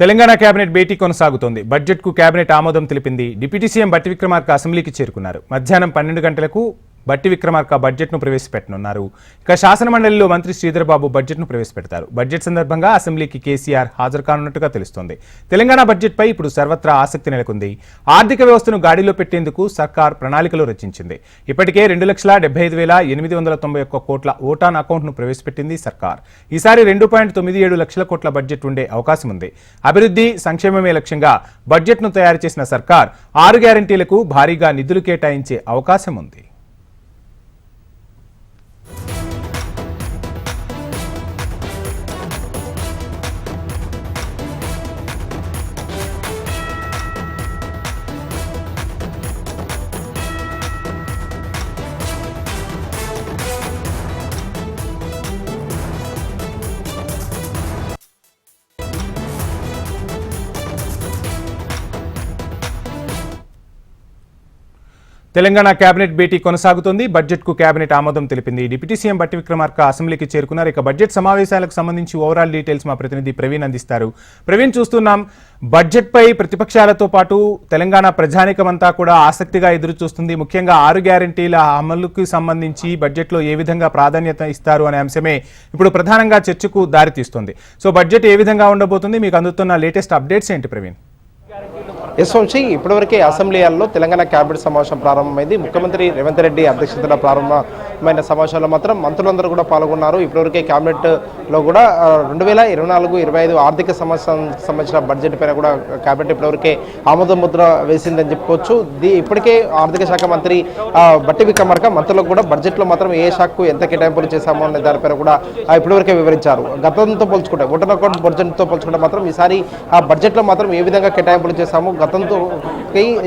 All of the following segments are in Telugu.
తెలంగాణ కేబినెట్ భేటీ కొనసాగుతోంది. బడ్జెట్కు కేబినెట్ ఆమోదం తెలిపింది. డిప్యూటీ సీఎం బట్టి విక్రమార్క అసెంబ్లీకి చేరుకున్నారు. మధ్యాహ్నం పన్నెండు గంటలకు బట్టి విక్రమార్క బడ్జెట్ను ప్రవేశపెట్టనున్నారు. ఇక శాసనమండలిలో మంత్రి శ్రీధర్ బాబు బడ్జెట్ను ప్రవేశపెడతారు. బడ్జెట్ సందర్భంగా అసెంబ్లీకి కేసీఆర్ హాజరు కానున్నట్టుగా తెలుస్తోంది. తెలంగాణ బడ్జెట్పై ఇప్పుడు సర్వత్రా ఆసక్తి నెలకొంది. ఆర్థిక వ్యవస్థను గాడిలో పెట్టేందుకు సర్కార్ ప్రణాళికలు రచించింది. ఇప్పటికే రెండు లక్షల డెబ్బై ఐదు వేల ఎనిమిది వందల తొంభై ఒక్క కోట్ల ఓటాన్ అకౌంట్ను ప్రవేశపెట్టింది సర్కార్. ఈసారి రెండు పాయింట్ తొమ్మిది ఏడు లక్షల కోట్ల బడ్జెట్ ఉండే అవకాశం ఉంది. అభివృద్ధి సంక్షేమమే లక్ష్యంగా బడ్జెట్ను తయారు చేసిన సర్కార్ ఆరు గ్యారంటీలకు భారీగా నిధులు కేటాయించే అవకాశం ఉంది. తెలంగాణ కేబినెట్ భేటీ కొనసాగుతోంది. బడ్జెట్కు కేబినెట్ ఆమోదం తెలిపింది. డిప్యూటీ సీఎం బట్టి విక్రమార్క అసెంబ్లీకి చేరుకున్నారు. ఇక బడ్జెట్ సమావేశాలకు సంబంధించి ఓవరాల్ డీటెయిల్స్ మా ప్రతినిధి ప్రవీణ్ అందిస్తారు. ప్రవీణ్ చూస్తున్నాం. బడ్జెట్పై ప్రతిపక్షాలతో పాటు తెలంగాణ ప్రజానికమంతా కూడా ఆసక్తిగా ఎదురు చూస్తుంది ముఖ్యంగా ఆరు గ్యారంటీల అమలుకు సంబంధించి బడ్జెట్లో ఏ విధంగా ప్రాధాన్యత ఇస్తారు అనే అంశమే ఇప్పుడు ప్రధానంగా చర్చకు దారితీస్తుంది. సో బడ్జెట్ ఏ విధంగా ఉండబోతుంది? మీకు అందుతున్న లేటెస్ట్ అప్డేట్స్ ఏంటి ప్రవీణ్? ఎస్ వంశీ ఇప్పటివరకే అసెంబ్లీలో తెలంగాణ క్యాబినెట్ సమావేశం ప్రారంభమైంది. ముఖ్యమంత్రి రేవంత్ రెడ్డి అధ్యక్షతన ప్రారంభమైన సమావేశంలో మాత్రం మంత్రులందరూ కూడా పాల్గొన్నారు. ఇప్పటివరకే క్యాబినెట్లో కూడా రెండు వేల ఇరవై నాలుగు ఇరవై ఐదు ఆర్థిక సంవత్సరానికి సంబంధించిన బడ్జెట్ పైన కూడా క్యాబినెట్ ఇప్పటివరకే ఆమోద ముద్ర వేసిందని చెప్పుకోవచ్చు. దీ ఇప్పటికే ఆర్థిక శాఖ మంత్రి బట్టి విక్రమార్క మంత్రులకు కూడా బడ్జెట్లో మాత్రం ఏ శాఖకు ఎంత కేటాయింపులు చేశామో అనే దానిపైన కూడా ఇప్పటివరకే వివరించారు. గతంతో పోల్చుకుంటే ఓటర్ అకౌంట్ బడ్జెట్తో పోల్చుకుంటే మాత్రం ఈసారి ఆ బడ్జెట్లో మాత్రం ఏ విధంగా కేటాయింపులు చేశాము గతంతో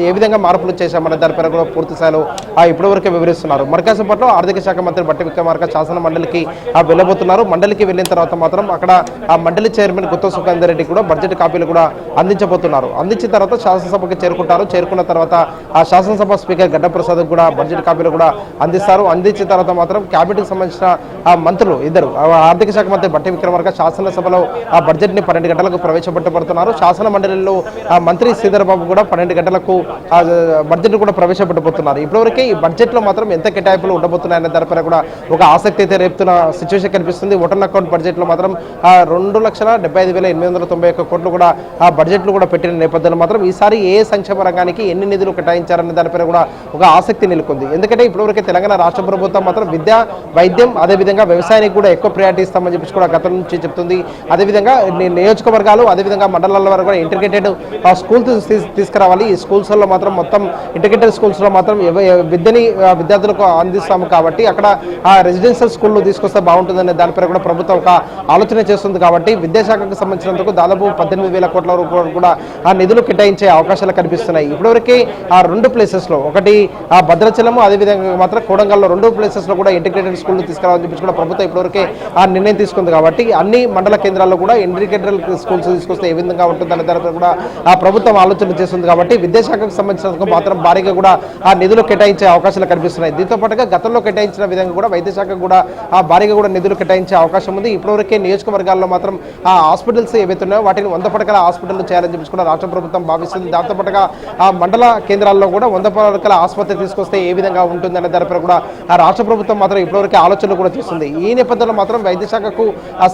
ఏ విధంగా మార్పులు చేశామనే దానిపైన కూడా పూర్తి స్థాయిలో ఆ ఇప్పటివరకే వివరిస్తున్నారు. మరికాసేపట్లో ఆర్థిక శాఖ మంత్రి బట్టి విక్రమార్క శాసన మండలికి ఆ వెళ్ళబోతున్నారు. మండలికి వెళ్ళిన తర్వాత మాత్రం అక్కడ ఆ మండలి చైర్మన్ గుత్త సుఖేందర్ రెడ్డి కూడా బడ్జెట్ కాపీలు కూడా అందించబోతున్నారు. అందించిన తర్వాత శాసనసభకి చేరుకుంటారు. చేరుకున్న తర్వాత ఆ శాసనసభ స్పీకర్ గడ్డప్రసాద్ కూడా బడ్జెట్ కాపీలు కూడా అందిస్తారు. అందించిన తర్వాత మాత్రం క్యాబినెట్కి సంబంధించిన ఆ మంత్రులు ఇద్దరు ఆ ఆర్థిక శాఖ మంత్రి బట్టి విక్రమార్క శాసనసభలో ఆ బడ్జెట్ని పన్నెండు గంటలకు ప్రవేశపెట్టబడుతున్నారు. శాసన మండలిలో ఆ మంత్రి శ్రీధర్ బాబు కూడా పన్నెండు గంటలకు బడ్జెట్ కూడా ప్రవేశపెట్టబోతున్నారు. ఇప్పటివరకు ఈ బడ్జెట్లో మాత్రం ఎంత కేటాయింపులు ఉండబోతున్నాయనే దానిపైన కూడా ఒక ఆసక్తి అయితే రేపుతున్న సిచ్యువేషన్ కనిపిస్తుంది. ఓటర్ అకౌంట్ బడ్జెట్లో మాత్రం రెండు లక్షల డెబ్బై ఐదు వేల ఎనిమిది వందల తొంభై ఒక్క కోట్లు కూడా ఆ బడ్జెట్లు కూడా పెట్టిన నేపథ్యంలో మాత్రం ఈసారి ఏ సంక్షేమ రంగానికి ఎన్ని నిధులు కేటాయించారనే దానిపైన కూడా ఒక ఆసక్తి నెలకొంది. ఎందుకంటే ఇప్పటివరకు తెలంగాణ రాష్ట్ర ప్రభుత్వం మాత్రం విద్య వైద్యం అదేవిధంగా వ్యవసాయానికి కూడా ఎక్కువ ప్రయారిటీ ఇస్తామని చెప్పి కూడా గతం నుంచి చెప్తుంది. అదేవిధంగా నియోజకవర్గాలు అదేవిధంగా మండలాల వరకు కూడా ఇంటిగ్రేటెడ్ స్కూల్ తీసుకురావాలి. ఈ స్కూల్స్లో మాత్రం మొత్తం ఇంటిగ్రేటెడ్ స్కూల్స్లో మాత్రం విద్యని విద్యార్థులకు అందిస్తాము కాబట్టి అక్కడ ఆ రెసిడెన్షియల్ స్కూల్లో తీసుకొస్తే బాగుంటుందనే దానిపై కూడా ప్రభుత్వం ఒక ఆలోచన చేస్తుంది కాబట్టి విద్యాశాఖకు సంబంధించినందుకు దాదాపు పద్దెనిమిది వేల కోట్ల రూపాయలు కూడా ఆ నిధులు కేటాయించే అవకాశాలు కనిపిస్తున్నాయి. ఇప్పటివరకు ఆ రెండు ప్లేసెస్లో ఒకటి ఆ భద్రాచలము అదేవిధంగా మాత్రం కోడంగల్లో రెండు ప్లేసెస్లో కూడా ఇంటిగ్రేటెడ్ స్కూల్ తీసుకురావాలని చెప్పి కూడా ప్రభుత్వం ఇప్పటివరకే ఆ నిర్ణయం తీసుకుంది కాబట్టి అన్ని మండల కేంద్రాల్లో కూడా ఇంటిగ్రేటెడ్ స్కూల్స్ తీసుకొస్తే ఏ విధంగా ఉంటుందనే దానిపై కూడా ఆ ప్రభుత్వం ఆలోచన చేస్తుంది కాబట్టి విద్యాశాఖకు సంబంధించినందుకు మాత్రం భారీగా కూడా ఆ నిధులు కేటాయించే అవకాశాలు కనిపిస్తున్నాయి. దీంతో పాటుగా గతంలో కేటాయించిన విధంగా కూడా వైద్యశాఖకు కూడా ఆ భారీగా కూడా నిధులు కేటాయించే అవకాశం ఉంది. ఇప్పటివరకే నియోజకవర్గాల్లో మాత్రం ఆ హాస్పిటల్స్ ఏవైతున్నాయో వాటిని వంద పడకల హాస్పిటల్ చేయాలని చెప్పి కూడా రాష్ట్ర ప్రభుత్వం భావిస్తుంది. దాంతో పాటుగా ఆ మండల కేంద్రాల్లో కూడా వంద పడకల ఆసుపత్రి తీసుకొస్తే ఏ విధంగా ఉంటుందనే దానిపై కూడా ఆ రాష్ట్ర ప్రభుత్వం మాత్రం ఇప్పటివరకు ఆలోచనలు కూడా చేస్తుంది. ఈ నేపథ్యంలో మాత్రం వైద్యశాఖకు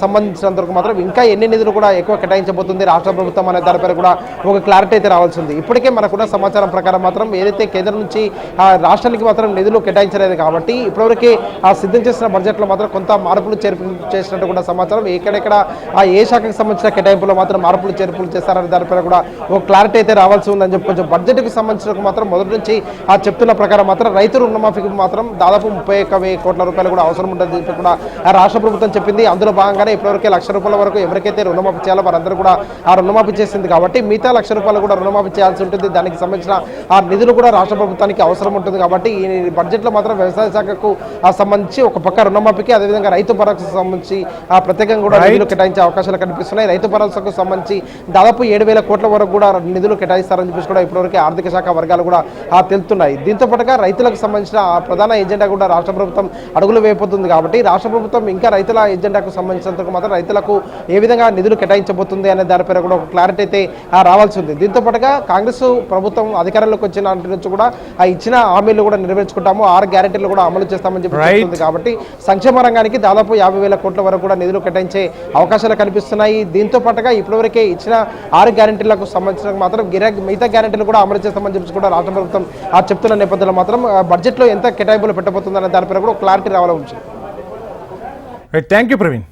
సంబంధించినంతవరకు వరకు మాత్రం ఇంకా ఎన్ని నిధులు కూడా ఎక్కువ కేటాయించబోతుంది రాష్ట్ర ప్రభుత్వం అనే దానిపై కూడా ఒక క్లారిటీ అయితే రావాల్సి ఉంది ఇప్పటికే మనకున్న సమాచారం ప్రకారం మాత్రం ఏదైతే కేంద్రం నుంచి ఆ రాష్ట్రానికి మాత్రం నిధులు కేటాయించలేదు కాబట్టి ఇప్పటివరకే ఆ సిద్ధం చేసిన బడ్జెట్లో మాత్రం కొంత మార్పులు చేర్పు చేసినట్టు కూడా సమాచారం. ఎక్కడెక్కడ ఆ ఏ శాఖకు సంబంధించిన కేటాయింపులో మాత్రం మార్పులు చేర్పులు చేస్తారనే దానిపైన కూడా ఒక క్లారిటీ అయితే రావాల్సి ఉందని చెప్పుకోవచ్చు బడ్జెట్కి సంబంధించిన మాత్రం మొదటి నుంచి ఆ చెప్తున్న ప్రకారం మాత్రం రైతు రుణమాఫీకి మాత్రం దాదాపు ముప్పై ఒక్క వెయ్యి కోట్ల రూపాయలు కూడా అవసరం ఉంటుందని చెప్పి కూడా ఆ రాష్ట్ర ప్రభుత్వం చెప్పింది. అందులో భాగంగానే ఇప్పటివరకే లక్ష రూపాయల వరకు ఎవరికైతే రుణమాఫీ చేయాలో వారందరూ కూడా ఆ రుణమాఫీ చేసింది కాబట్టి మిగతా లక్ష రూపాయలు కూడా రుణమాఫీ చేయాల్సి ఉంటుంది. దానికి సంబంధించిన ఆ నిధులు కూడా రాష్ట్ర ప్రభుత్వానికి అవసరం ఉంటుంది కాబట్టి ఈ బడ్జెట్లో మాత్రం వ్యవసాయ శాఖకు సంబంధించి ఒక పక్క రుణమాఫీకి అదేవిధంగా రైతు భరోసాకు సంబంధించి ఆ ప్రత్యేకంగా కూడా. నిధులు కేటాయించే అవకాశాలు కనిపిస్తున్నాయి. రైతు భరోసాకు సంబంధించి దాదాపు ఏడు వేల కోట్ల వరకు కూడా నిధులు కేటాయిస్తారని చెప్పేసి కూడా ఇప్పటివరకు ఆర్థిక శాఖ వర్గాలు కూడా తెలుతున్నాయి. దీంతో పాటుగా రైతులకు సంబంధించిన ఆ ప్రధాన ఎజెండా కూడా రాష్ట్ర ప్రభుత్వం అడుగులు వేయబోతుంది కాబట్టి రాష్ట్ర ప్రభుత్వం ఇంకా రైతుల ఎజెండాకు సంబంధించినంత మాత్రం రైతులకు ఏ విధంగా నిధులు కేటాయించబోతుంది అనే దానిపైన కూడా ఒక క్లారిటీ అయితే రావాల్సి ఉంది. దీంతో పాటుగా కాంగ్రెస్ ప్రభుత్వం అధికారంలోకి వచ్చిన నుంచి కూడా ఆ ఇచ్చిన హామీలు కూడా నెరవేర్చుకుంటాము. ఆరు గ్యారెంటీలు కూడా అమలు చేస్తామని చెప్పి కాబట్టి సంక్షేమ రంగానికి దాదాపు యాభై వేల కోట్ల వరకు కూడా నిధులు కేటాయించే అవకాశాలు కనిపిస్తున్నాయి. దీంతో పాటుగా ఇప్పటివరకే ఇచ్చిన ఆరు గ్యారెంటీలకు సంబంధించిన మాత్రం గిరా మిగతా గ్యారెంటీలు కూడా అమలు చేస్తామని చెప్పి కూడా రాష్ట్ర ప్రభుత్వం ఆ చెప్తున్న నేపథ్యంలో మాత్రం బడ్జెట్లో ఎంత కేటాయింపులు పెట్టబోతుందనే దానిపైన కూడా క్లారిటీ రావాలని ఉంది. Thank you Praveen